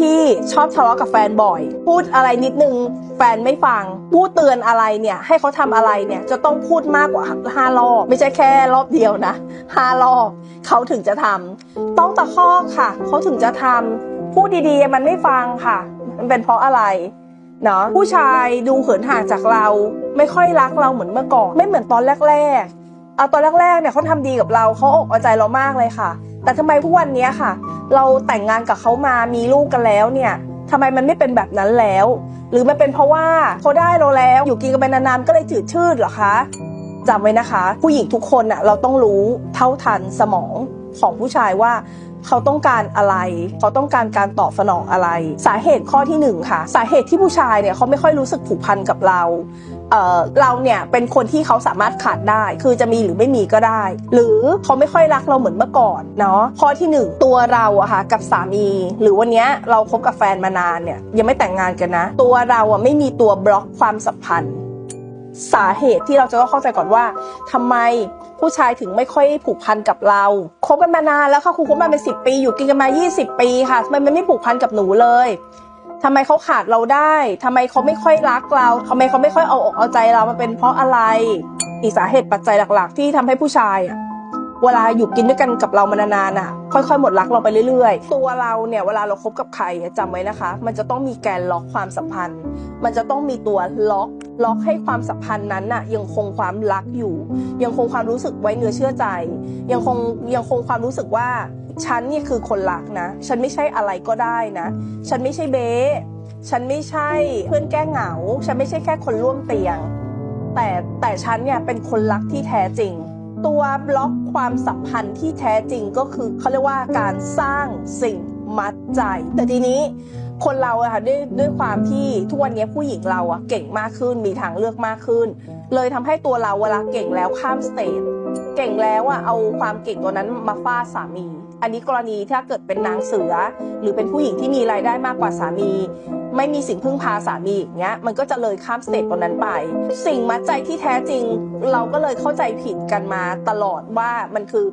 ที่ชอบทะเลาะกับแฟนบ่อย พูดอะไรนิดนึงแฟนไม่ฟัง พูดเตือนอะไรเนี่ยให้เขาทำอะไรเนี่ยจะต้องพูดมากกว่าห้ารอบ ไม่ใช่แค่รอบเดียวนะห้ารอบเขาถึงจะทำต้องตะคอกค่ะเขาถึงจะทำพูดดีๆมันไม่ฟังค่ะ มันเป็นเพราะอะไรเนาะผู้ชายดูเหินห่างจากเรา ไม่ค่อยรักเราเหมือนเมื่อก่อน ไม่เหมือนตอนแรกๆเอาตอนแรกๆเนี่ยเขาทำดีกับเราเขาอกเอาใจเรามากเลยค่ะ แต่ทำไมทุกวันนี้ค่ะ เราแต่งงานกับเขามามีลูกกันแล้วเนี่ยทำไมมันไม่เป็นแบบนั้นแล้ว หรือมันเป็นเพราะว่าเขาได้เราแล้วอยู่กินกันไปนานๆก็เลยจืดชืดเหรอคะจำไว้นะคะ ผู้หญิงทุกคนอะเราต้องรู้เท่าทันสมองของผู้ชายว่าเขาต้องการอะไร เขาต้องการการตอบสนองอะไร สาเหตุข้อที่หนึ่งค่ะ สาเหตุที่ผู้ชายเนี่ยเขาไม่ค่อยรู้สึกผูกพันกับเรา เราเนี่ยเป็นคนที่เขาสามารถขาดได้ คือจะมีหรือไม่มีก็ได้ หรือเขาไม่ค่อยรักเราเหมือนเมื่อก่อนเนาะข้อที่หนึ่งตัวเราอะค่ะกับสามี หรือวันเนี้ยเราคบกับแฟนมานานเนี่ยยังไม่แต่งงานกันนะ ตัวเราอะไม่มีตัวบล็อกความสัมพันธ์ สาเหตุที่เราจะต้องเข้าใจก่อนว่าทำไมผู้ชายถึงไม่ค่อยผูกพันกับเราคบกันมานานแล้วค่ะครูคบมาเป็นสิปี อยู่กินกันมา 20 ปีค่ะทำไมมันไม่ผูกพันกับหนูเลย ทำไมเขาขาดเราได้ทำไมเขาไม่ค่อยรักเราทำไมเขาไม่ค่อยเอาอกเอาใจเรา มันเป็นเพราะอะไร อีกสาเหตุปัจจัยหลัก ๆ ที่ทำให้ผู้ชายอะเวลาอยู่กินด้วยกันกับเรามานานๆอะ ค่อยๆ หมดรักเราไปเรื่อยๆ ตัวเราเนี่ยเวลาเราคบกับใครอะจำไว้นะคะ มันจะต้องมีแกนล็อกความสัมพันธ์ มันจะต้องมีตัวล็อกล็อกให้ความสัมพันธ์นั้นน่ะ ยังคงความรักอยู่ ยังคงความรู้สึกไว้เนื้อเชื่อใจ ยังคงยังคงความรู้สึกว่า ฉันเนี่ยคือคนรักนะ ฉันไม่ใช่อะไรก็ได้นะ ฉันไม่ใช่เบ๊ฉันไม่ใช่เพื่อนแก้เหงา ฉันไม่ใช่แค่คนร่วมเตียง แต่แต่ฉันเนี่ยเป็นคนรักที่แท้จริง ตัวบล็อกความสัมพันธ์ที่แท้จริงก็คือเขาเรียกว่าการสร้างสิ่งมัดใจ แต่ทีนี้คนเราอะค่ะด้วยด้วยความที่ทุกวันนี้ผู้หญิงเราอะเก่งมากขึ้นมีทางเลือกมากขึ้น เลยทำให้ตัวเราเวลาเก่งแล้วข้ามสเตจเก่งแล้วอะเอาความเก่งตัวนั้นมาฟาดสามี อันนี้กรณีถ้าเกิดเป็นนางเสือ หรือเป็นผู้หญิงที่มีรายได้มากกว่าสามี ไม่มีสิ่งพึ่งพาสามีอย่างเงี้ยมันก็จะเลยข้ามสเตจตรงนั้นไป สิ่งมัดใจที่แท้จริง เราก็เลยเข้าใจผิดกันมาตลอดว่ามันคือ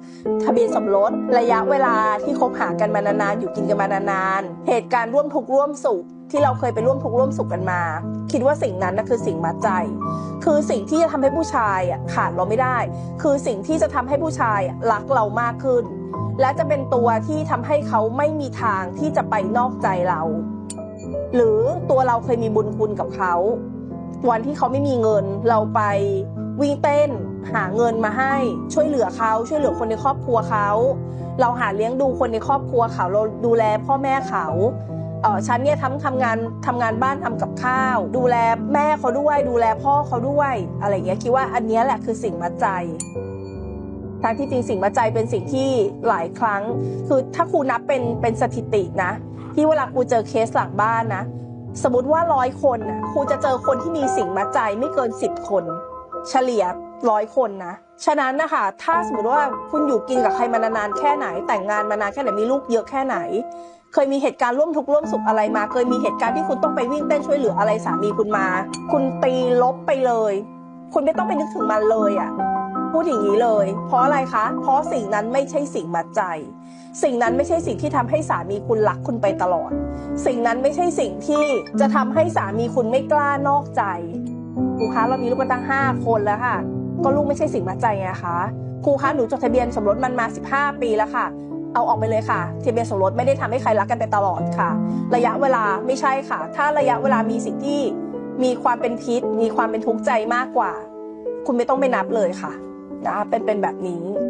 ทะเบียนสมรสระยะเวลาที่คบหากันมานานๆอยู่กินกันมานานๆเหตุการณ์ร่วมทุกข์ร่วมสุขที่เราเคยไปร่วมทุกข์ร่วมสุขกันมา คิดว่าสิ่งนั้นนะคือสิ่งมัดใจ คือสิ่งที่จะทำให้ผู้ชายอะขาดเราไม่ได้ คือสิ่งที่จะทำให้ผู้ชายรักเรามากขึ้น และจะเป็นตัวที่ทำให้เขาไม่มีทางที่จะไปนอกใจเรา หรือตัวเราเคยมีบุญคุณกับเขาวันที่เขาไม่มีเงินเราไปวิ่งเต้นหาเงินมาให้ช่วยเหลือเขาช่วยเหลือคนในครอบครัวเขา เราหาเลี้ยงดูคนในครอบครัวเขาเราดูแลพ่อแม่เขาเออฉันเนี่ยทำทำงานทำงานบ้านทำกับข้าว ดูแลแม่เขาด้วย ดูแลพ่อเขาด้วย อะไรเงี้ยคิดว่าอันนี้แหละคือสิ่งมัดใจ ทั้งที่จริงสิ่งมัดใจเป็นสิ่งที่หลายครั้ง คือถ้าครูนับเป็นเป็นสถิตินะ ที่เวลาครูเจอเคสหลังบ้านนะ สมมติว่าร้อยคนนะครูจะเจอคนที่มีสิ่งมัดใจไม่เกินสิบคน เฉลี่ยร้อยคนนะ ฉะนั้นนะคะ ถ้าสมมติว่าคุณอยู่กินกับใครมานานๆแค่ไหน แต่งงานมานานแค่ไหนมีลูกเยอะแค่ไหน เคยมีเหตุการณ์ร่วมทุกข์ร่วมสุขอะไรมา เคยมีเหตุการณ์ที่คุณต้องไปวิ่งเต้นช่วยเหลืออะไรสามีคุณมา คุณตีลบไปเลย คุณไม่ต้องไปนึกถึงมันเลยอะ่ะ พูดอย่างนี้เลย เพราะอะไรคะ เพราะสิ่งนั้นไม่ใช่สิ่งมัดใจ สิ่งนั้นไม่ใช่สิ่งที่ทำให้สามีคุณรักคุณไปตลอด สิ่งนั้นไม่ใช่สิ่งที่จะทำให้สามีคุณไม่กล้านอกใจครูคะเรามีลูกกันตั้งห้าคนแล้วค่ะ ก็ลูกไม่ใช่สิ่งมัดใจไงคะครูคะหนูจดทะเบียนสมรสมันมา 15 ปีแล้วค่ะเอาออกไปเลยค่ะทะเบียนสมรสไม่ได้ทำให้ใครรักกันไปตลอดค่ะ ระยะเวลาไม่ใช่ค่ะ ถ้าระยะเวลามีสิ่งที่มีความเป็นพิษ มีความเป็นทุกข์ใจมากกว่า คุณไม่ต้องไปนับเลยค่ะ นะคะเป็นเป็นแบบนี้